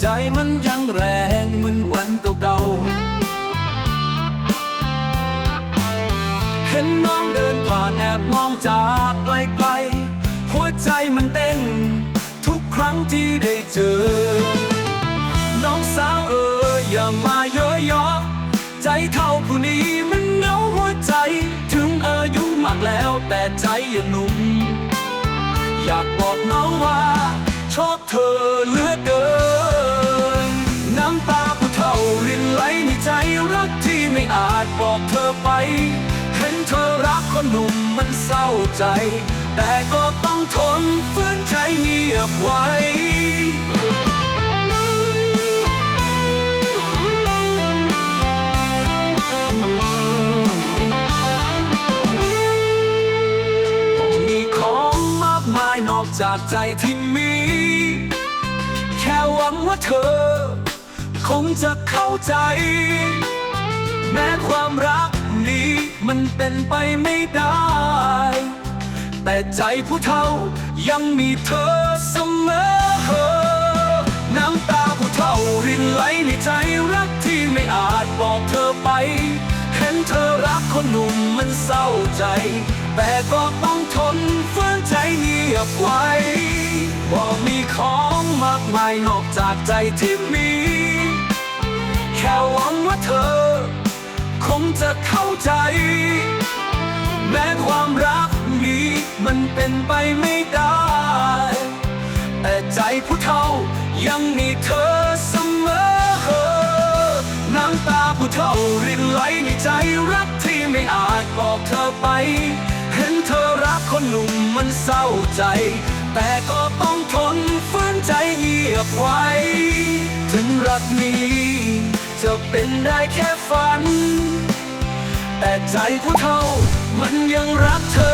ใจมันยังแรงเหมือนวันเก่าๆเห็นน้องเดินผ่านแอบมองจากไกลไกลหัวใจมันเต้น ทุกครั้งที่ได้เจอ น้องสาวเอ๋อย่ามาเยอะยอใจเท่าผู้นี้มันเหงาหัวใจ ถึงอายุมากแล้วแต่ใจยังหนุ่ม อยากบอกน้องว่า ชอบเธอเลือ อาจบอกเธอไป เห็นเธอรักคนหนุ่มมันเศร้าใจ แต่ก็ต้องทนฝืนใจเงียบไว้มีของมากมายนอกจากใจที่มี แค่หวังว่าเธอ คงจะเข้าใจ แม้ความรักนี้มันเป็นไปไม่ได้ แต่ใจผู้เท่ายังมีเธอเสมอ น้ำตาผู้เท่ารินไหลในใจรักที่ไม่อาจบอกเธอไป เห็นเธอรักคนหนุ่มมันเศร้าใจ แต่ก็ต้องทนฝืนใจเงียบไว้บอกมีของมากมายนอกจากใจที่มี แค่หวังว่าเธอ จะเข้าใจ แม้ความรักนี้มันเป็นไปไม่ได้ แต่ใจผู้เท่ายังมีเธอเสมอ น้ำตาผู้เท่ารินไหลในใจรักที่ไม่อาจบอกเธอไป เห็นเธอรักคนหนุ่มมันเศร้าใจ แต่ก็ต้องทนฝืนใจเงียบไว้ ถึงรักนี้จะเป็นได้แค่ฝัน แต่ใจผู้เท่ามันยังรักเธอ